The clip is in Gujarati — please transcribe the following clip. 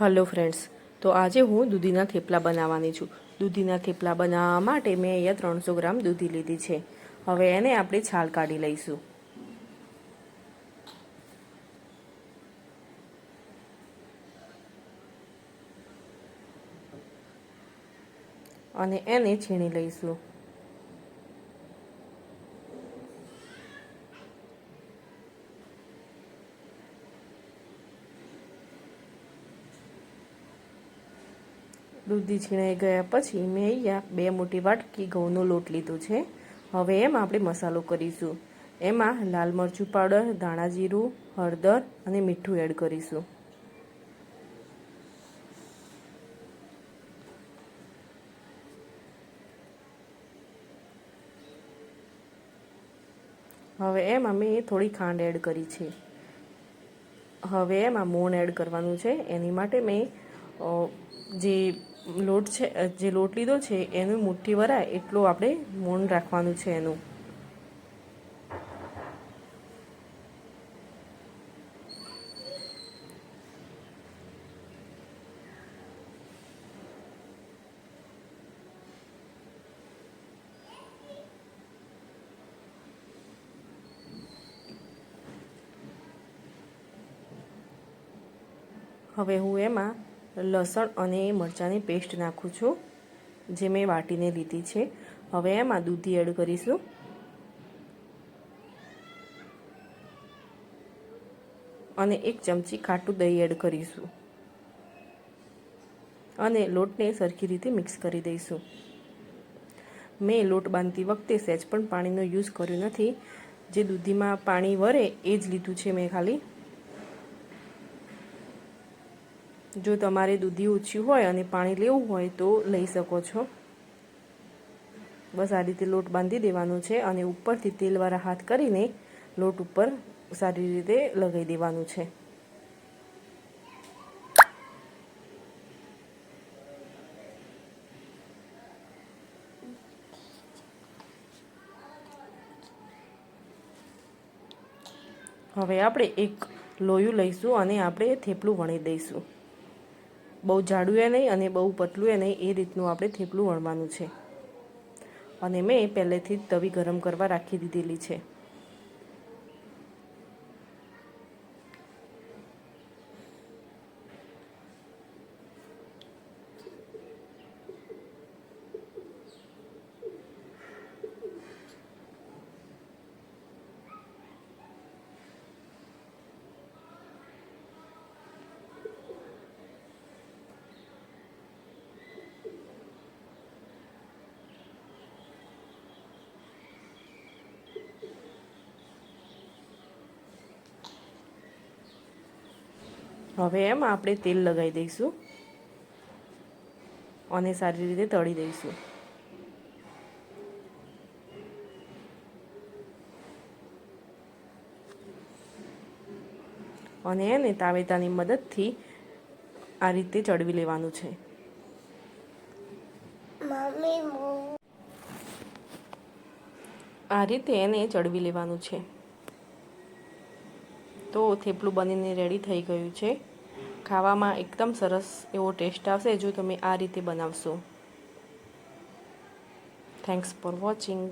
હલો ફ્રેન્ડ્સ તો આજે હું દૂધીના થેપલા બનાવવાની છું. દૂધીના થેપલા બનાવવા માટે મેં અહીંયા ત્રણસો ગ્રામ દૂધી લીધી છે. હવે એને આપણે છાલ કાઢી લઈશું. અને એને છીણી લઈશું. દૂધી છીણાઈ ગયા પછી મેં અહીંયા બે મોટી વાટકી ઘઉંનો લોટ લીધો છે. હવે એમ આપણે મસાલો કરીશું. એમાં લાલ મરચું પાવડર, ધાણા જીરું, હળદર અને મીઠું એડ કરીશું. હવે એમાં મેં થોડી ખાંડ એડ કરી છે. હવે એમાં મોણ એડ કરવાનું છે. એની માટે મેં જે લોટ છે જે લોટ લીધો છે, એનું મુઠ્ઠી ભરાય એટલું આપણે મોણ રાખવાનું છે એનું. હવે હું એમાં લસણ અને મરચાંની પેસ્ટ નાખું છું, જે મેં વાટીને લીધી છે. હવે એમાં દૂધી એડ કરીશું. અને એક ચમચી ખાટું દહીં એડ કરીશું. અને લોટને સરખી રીતે મિક્સ કરી દઈશું. મેં લોટ બાંધતી વખતે સહેજ પણ પાણીનો યુઝ કર્યો નથી. જે દૂધીમાં પાણી વરે એ જ લીધું છે મેં ખાલી. જો તમારે દૂધી ઓછી હોય અને પાણી લેવું હોય તો લઈ શકો છો. બસ આ રીતે લોટ બાંધી દેવાનો છે અને ઉપરથી તેલવાળા હાથ કરીને લોટ ઉપર સારી રીતે લગાવી દેવાનું છે. હવે આપણે એક લોયું લઈશું અને આપણે થેપલું વણી દઈશું. બહુ જાડું એ નહીં અને બહુ પતલું એ નહીં, એ રીતનું આપણે થેપલું વણવાનું છે. અને મેં પહેલેથી જ તવી ગરમ કરવા રાખી દીધેલી છે. હવે એમ આપણે તેલ લગાવી દઈશું. અને સારી રીતે તળી દઈશું. અને એને તાવેતાની મદદથી આ રીતે ચડવી લેવાનું છે. આ રીતે એને ચડવી લેવાનું છે. તો થેપલું બનીને રેડી થઈ ગયું છે. ખાવામાં એકદમ સરસ એવો ટેસ્ટ આવશે જો તમે આ રીતે બનાવશો. Thanks for watching